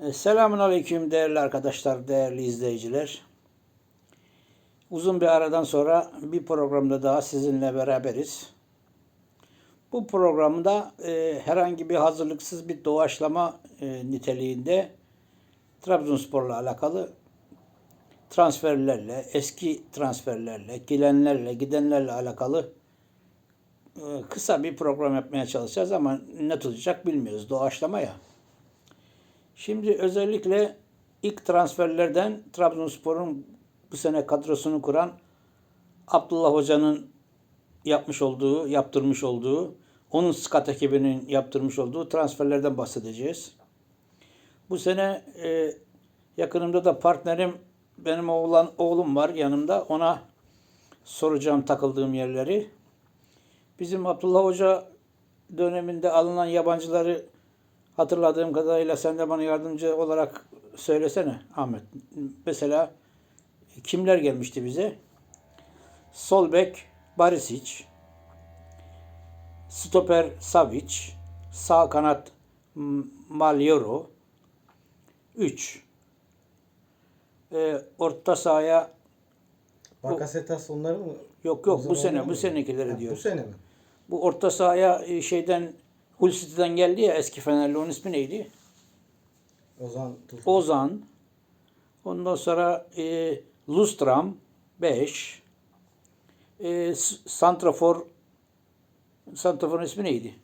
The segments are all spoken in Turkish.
E, Selamun Aleyküm değerli arkadaşlar, değerli izleyiciler. Uzun bir aradan sonra bir programda daha sizinle beraberiz. Bu programda e, herhangi bir hazırlıksız bir doğaçlama e, niteliğinde Trabzonspor'la alakalı transferlerle, eski transferlerle, gelenlerle, gidenlerle alakalı e, kısa bir program yapmaya çalışacağız ama ne tutacak bilmiyoruz. Doğaçlama ya. Şimdi özellikle ilk transferlerden Trabzonspor'un bu sene kadrosunu kuran Abdullah Hoca'nın yapmış olduğu, yaptırmış olduğu, onun scout ekibinin yaptırmış olduğu transferlerden bahsedeceğiz. Bu sene e, yakınımda da partnerim, benim oğlan oğlum var yanımda. Ona soracağım takıldığım yerleri. Bizim Abdullah Hoca döneminde alınan yabancıları hatırladığım kadarıyla sen de bana yardımcı olarak söylesene Ahmet. Mesela kimler gelmişti bize? Sol bek Barisic, stoper Savic, sağ kanat Malioro, 3. Ee, orta sahaya Bakasetas onları mı? yok yok bu sene bu senekileri Ha, diyoruz. Bu sene mi? Bu orta sahaya e, şeyden Hull City'den geldi ya eski Fenerli onun ismi neydi? Ozan Tufan. Ozan. Ondan sonra e, Lustram 5. E, Santrafor Santrafor'un ismi neydi?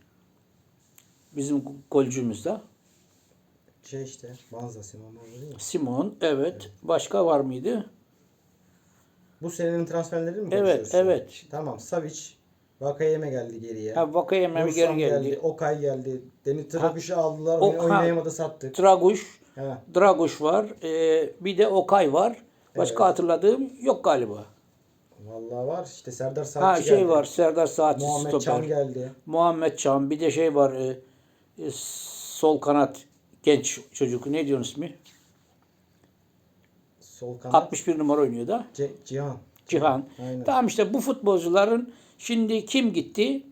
Bizim golcümüzde. Şey işte Banza Simon? Simon. Evet. Başka var mıydı? Bu senenin transferleri mi Evet, evet. Tamam Savic. Vakayeme geldi geriye. Ha, Vakayeme bir geri geldi. Okay geldi. Deniz Trakuş'u aldılar. O- oyun- ha. Oynayamadı sattık. Draguş. Ha. Draguş var. E, bir de Okay var. Başka Evet. hatırladığım yok galiba. Vallahi var. İşte Serdar Saatçi Ha şey geldi. var. Serdar Saatçi Muhammed stoper. Çam geldi. Muhammed Çam. Bir de şey var. e, e, sol kanat genç çocuk. Ne diyorsun ismi? Sol kanat. 61 numara oynuyor da. Ce- Cihan. Cihan. Aynen. Tamam işte bu futbolcuların şimdi kim gitti?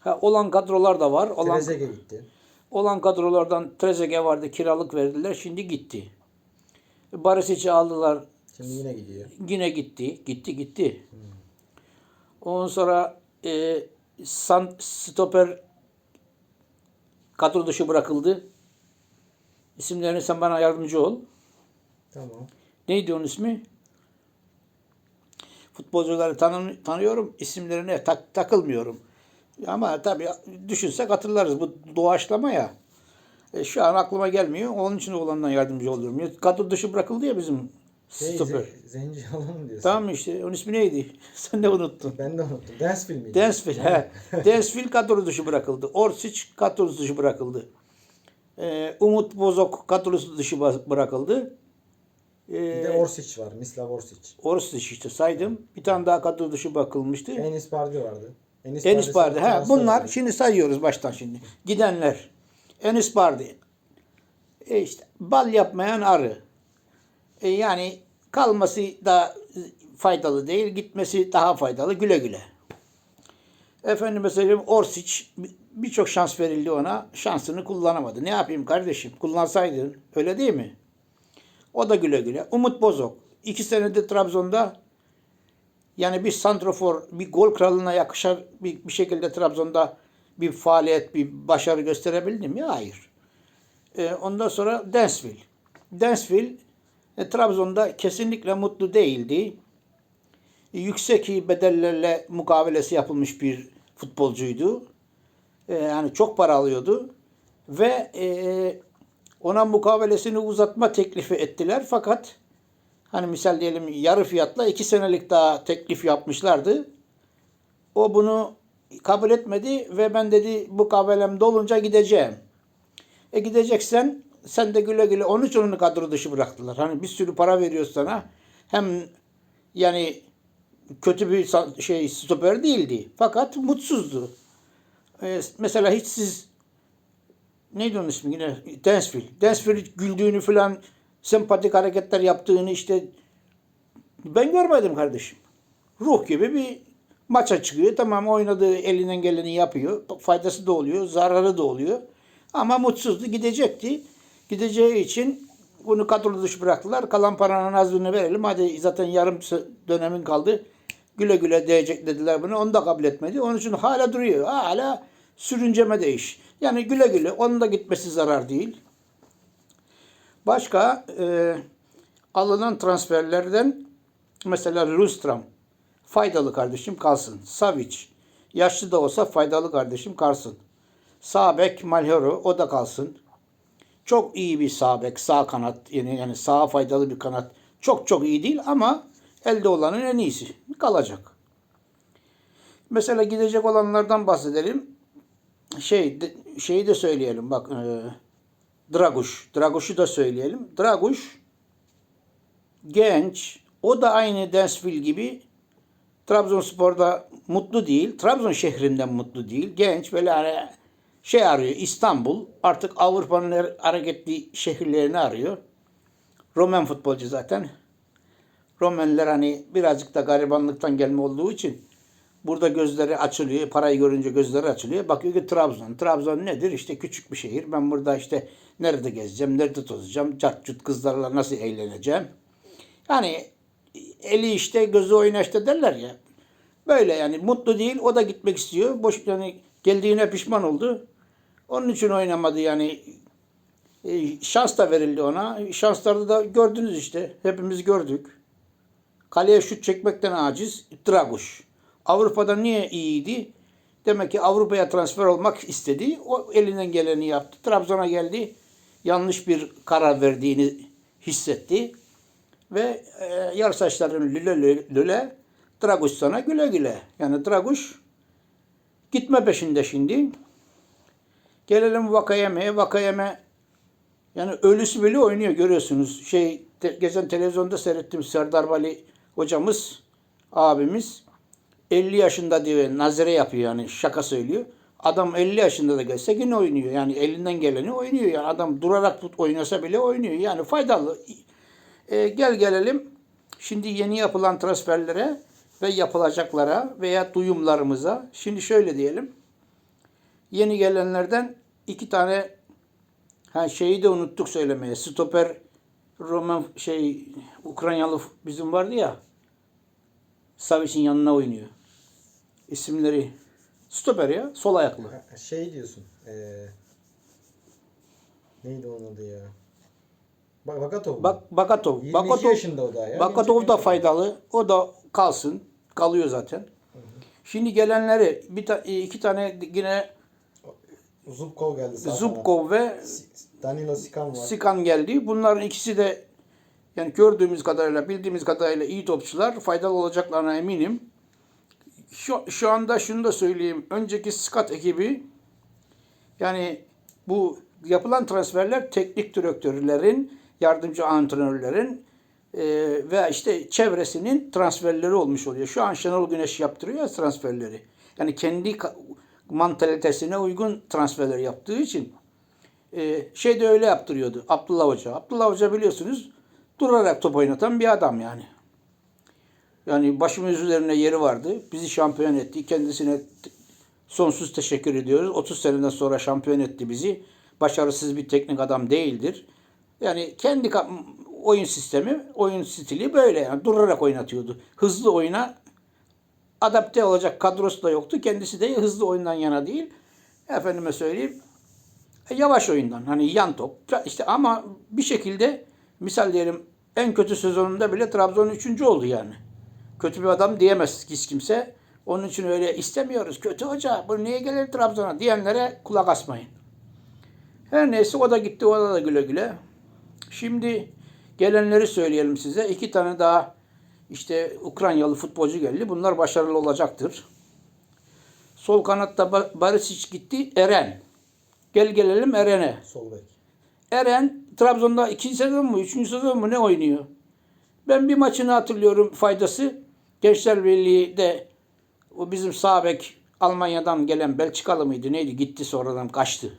Ha, olan kadrolar da var. Olan, Trezeguet gitti. olan kadrolardan Trezeguet vardı. Kiralık verdiler. Şimdi gitti. Barisic'i aldılar. Şimdi yine gidiyor. Yine gitti. Gitti gitti. Ondan sonra e, San, stoper kadro dışı bırakıldı. İsimlerini sen bana yardımcı ol. Tamam. Neydi onun ismi? Futbolcuları tanı, tanıyorum. isimlerine tak, takılmıyorum. Ama tabii düşünsek hatırlarız. Bu doğaçlama ya. E, şu an aklıma gelmiyor. Onun için olandan yardımcı oluyorum. Kadro dışı bırakıldı ya bizim Şey, stoper. Ze- Zenci alan mı diyorsun? Tamam işte. Onun ismi neydi? Sen de unuttun. Ben de unuttum. Dance filmiydi. Densville. he. Densville kadro dışı bırakıldı. Orsic kadro dışı bırakıldı. Ee, Umut Bozok kadro dışı bırakıldı. Bir de Ee, Orsic var. Mislav Orsic. Orsic işte saydım. Bir tane daha kadro dışı bakılmıştı. Enis Bardi vardı. Enis Bardi Bardi. Ha, bunlar oldu. şimdi sayıyoruz baştan şimdi. Gidenler. Enis Bardi. E işte bal yapmayan arı. E yani kalması da faydalı değil, gitmesi daha faydalı. Güle güle. Efendim söyleyeyim Orsic bir- birçok şans verildi ona. Şansını kullanamadı. Ne yapayım kardeşim? Kullansaydın. Öyle değil mi? O da güle güle. Umut Bozok. iki senedir Trabzon'da yani bir santrofor, bir gol kralına yakışar bir, bir şekilde Trabzon'da bir faaliyet, bir başarı gösterebildi mi? Hayır. Ee, ondan sonra Densville. Densville e, Trabzon'da kesinlikle mutlu değildi. E, yüksek bedellerle mukavelesi yapılmış bir futbolcuydu. E, yani çok para alıyordu. Ve e, ona mukavelesini uzatma teklifi ettiler. Fakat hani misal diyelim yarı fiyatla iki senelik daha teklif yapmışlardı. O bunu kabul etmedi ve ben dedi bu kavelem dolunca gideceğim. E gideceksen sen de güle güle 13 onu kadro dışı bıraktılar. Hani bir sürü para veriyor sana. Hem yani kötü bir şey stoper değildi. Fakat mutsuzdu. E, mesela hiç siz neydi onun ismi yine? Densville. Densville güldüğünü falan sempatik hareketler yaptığını işte ben görmedim kardeşim. Ruh gibi bir maça çıkıyor. Tamam oynadığı elinden geleni yapıyor. Faydası da oluyor, zararı da oluyor. Ama mutsuzdu gidecekti. Gideceği için bunu kadro dışı bıraktılar. Kalan paranın azını verelim. Hadi zaten yarım dönemin kaldı. Güle güle diyecek dediler bunu. Onu da kabul etmedi. Onun için hala duruyor. Hala sürünceme de iş. Yani güle güle. Onun da gitmesi zarar değil. Başka e, alınan transferlerden mesela Lundstram faydalı kardeşim kalsın. Savic yaşlı da olsa faydalı kardeşim kalsın. Sağ bek Malhero o da kalsın. Çok iyi bir sağ bek, sağ kanat yani, yani sağa faydalı bir kanat. Çok çok iyi değil ama elde olanın en iyisi. Kalacak. Mesela gidecek olanlardan bahsedelim. Şey şeyi de söyleyelim bak e, Draguş. Draguş'u da söyleyelim. Draguş genç. O da aynı Densville gibi Trabzonspor'da mutlu değil. Trabzon şehrinden mutlu değil. Genç böyle hani şey arıyor. İstanbul artık Avrupa'nın hareketli şehirlerini arıyor. Roman futbolcu zaten. Romenler hani birazcık da garibanlıktan gelme olduğu için burada gözleri açılıyor. Parayı görünce gözleri açılıyor. Bakıyor ki Trabzon. Trabzon nedir? İşte küçük bir şehir. Ben burada işte nerede gezeceğim, nerede tozacağım, cat cut kızlarla nasıl eğleneceğim. Yani eli işte gözü oyna işte derler ya. Böyle yani mutlu değil. O da gitmek istiyor. Boş yani geldiğine pişman oldu. Onun için oynamadı yani. E, şans da verildi ona. Şanslarda da gördünüz işte. Hepimiz gördük. Kaleye şut çekmekten aciz. Draguş. Avrupa'da niye iyiydi? Demek ki Avrupa'ya transfer olmak istedi. O elinden geleni yaptı. Trabzon'a geldi. Yanlış bir karar verdiğini hissetti. Ve e, yar saçların lüle lüle, lüle Draguş sana güle güle. Yani Draguş gitme peşinde şimdi. Gelelim Vakayeme'ye. Vakayeme yani ölüsü bile oynuyor görüyorsunuz. Şey te, geçen televizyonda seyrettim Serdar Vali hocamız, abimiz 50 yaşında diyor nazire yapıyor yani şaka söylüyor. Adam 50 yaşında da gelse yine oynuyor. Yani elinden geleni oynuyor. Yani adam durarak oynasa bile oynuyor. Yani faydalı. E, gel gelelim şimdi yeni yapılan transferlere ve yapılacaklara veya duyumlarımıza. Şimdi şöyle diyelim. Yeni gelenlerden iki tane ha şeyi de unuttuk söylemeye. Stoper Roman şey Ukraynalı bizim vardı ya. Savic'in yanına oynuyor. İsimleri stoper ya, sol ayaklı. Ha, Şey diyorsun. Eee neydi onun adı ya? Bak Bakatov. Bak Bakatov. 22 Bakatov yaşında o da ya. Bakatov 22 da faydalı. O da kalsın. Kalıyor zaten. Şimdi gelenleri bir ta- iki tane yine Zubkov geldi sağ Zubkov ve. Si- Danilo Sikan var. Sikan geldi. Bunların ikisi de yani gördüğümüz kadarıyla, bildiğimiz kadarıyla iyi topçular. Faydalı olacaklarına eminim. Şu, şu anda şunu da söyleyeyim. Önceki Skat ekibi yani bu yapılan transferler teknik direktörlerin, yardımcı antrenörlerin e, ve işte çevresinin transferleri olmuş oluyor. Şu an Şenol Güneş yaptırıyor ya transferleri. Yani kendi mantalitesine uygun transferler yaptığı için e, şey de öyle yaptırıyordu Abdullah Hoca. Abdullah Hoca biliyorsunuz durarak top oynatan bir adam yani. Yani başımız üzerine yeri vardı. Bizi şampiyon etti. Kendisine sonsuz teşekkür ediyoruz. 30 seneden sonra şampiyon etti bizi. Başarısız bir teknik adam değildir. Yani kendi oyun sistemi, oyun stili böyle yani durarak oynatıyordu. Hızlı oyuna adapte olacak kadrosu da yoktu. Kendisi de hızlı oyundan yana değil. Efendime söyleyeyim e, yavaş oyundan hani yan top işte ama bir şekilde misal diyelim en kötü sezonunda bile Trabzon 3. oldu yani. Kötü bir adam diyemez hiç kimse. Onun için öyle istemiyoruz. Kötü hoca bu niye gelir Trabzon'a diyenlere kulak asmayın. Her neyse o da gitti o da güle güle. Şimdi gelenleri söyleyelim size. İki tane daha işte Ukraynalı futbolcu geldi. Bunlar başarılı olacaktır. Sol kanatta Ba- Barisic gitti. Eren. Gel gelelim Eren'e. Sol bek. Eren Trabzon'da ikinci sezon mu, üçüncü sezon mu ne oynuyor? Ben bir maçını hatırlıyorum faydası. Gençler Birliği'de o bizim sağ bek Almanya'dan gelen Belçikalı mıydı neydi gitti sonradan kaçtı.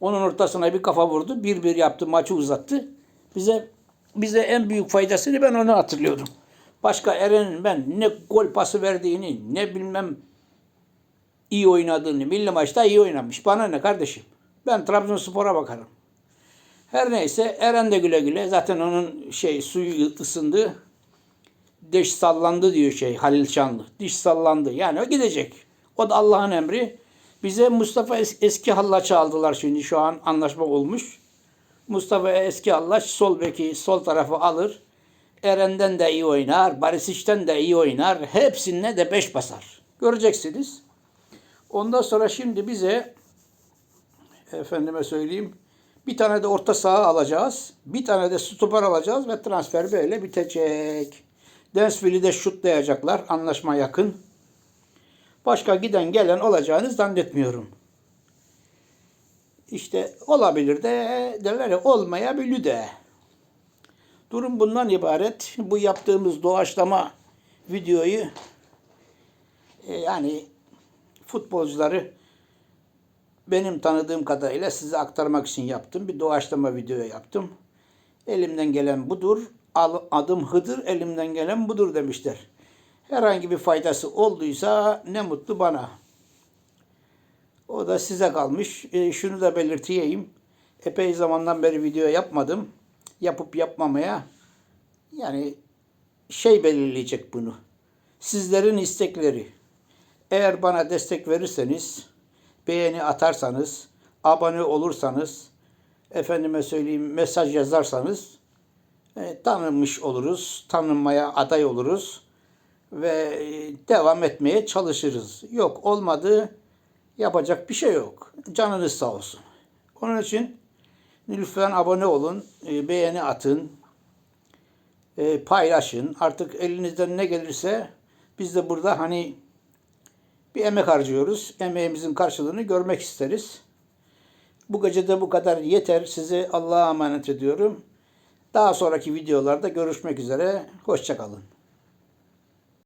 Onun ortasına bir kafa vurdu. Bir bir yaptı maçı uzattı. Bize bize en büyük faydasını ben onu hatırlıyorum. Başka Eren'in ben ne gol pası verdiğini ne bilmem iyi oynadığını milli maçta iyi oynamış. Bana ne kardeşim? Ben Trabzonspor'a bakarım. Her neyse Eren de güle güle. Zaten onun şey suyu ısındı. Diş sallandı diyor şey Halil Şanlı. Diş sallandı. Yani o gidecek. O da Allah'ın emri. Bize Mustafa Es- Eski Hallaç'ı aldılar şimdi. Şu an anlaşma olmuş. Mustafa Eski Hallaç sol beki sol tarafı alır. Eren'den de iyi oynar. Barisic'ten de iyi oynar. Hepsine de beş basar. Göreceksiniz. Ondan sonra şimdi bize efendime söyleyeyim bir tane de orta saha alacağız. Bir tane de stoper alacağız ve transfer böyle bitecek. Densville'i de şutlayacaklar. Anlaşma yakın. Başka giden gelen olacağını zannetmiyorum. İşte olabilir de derler ya olmayabilir de. Durum bundan ibaret. Bu yaptığımız doğaçlama videoyu e, yani futbolcuları benim tanıdığım kadarıyla size aktarmak için yaptım. Bir doğaçlama video yaptım. Elimden gelen budur. Adım Hıdır, elimden gelen budur demişler. Herhangi bir faydası olduysa ne mutlu bana. O da size kalmış. E, şunu da belirteyim. Epey zamandan beri video yapmadım. Yapıp yapmamaya yani şey belirleyecek bunu. Sizlerin istekleri. Eğer bana destek verirseniz, beğeni atarsanız, abone olursanız, efendime söyleyeyim mesaj yazarsanız tanınmış oluruz, tanınmaya aday oluruz ve e, devam etmeye çalışırız. Yok olmadı, yapacak bir şey yok. Canınız sağ olsun. Onun için lütfen abone olun, e, beğeni atın, e, paylaşın. Artık elinizden ne gelirse biz de burada hani bir emek harcıyoruz. Emeğimizin karşılığını görmek isteriz. Bu gece de bu kadar yeter. Sizi Allah'a emanet ediyorum. Daha sonraki videolarda görüşmek üzere. Hoşçakalın.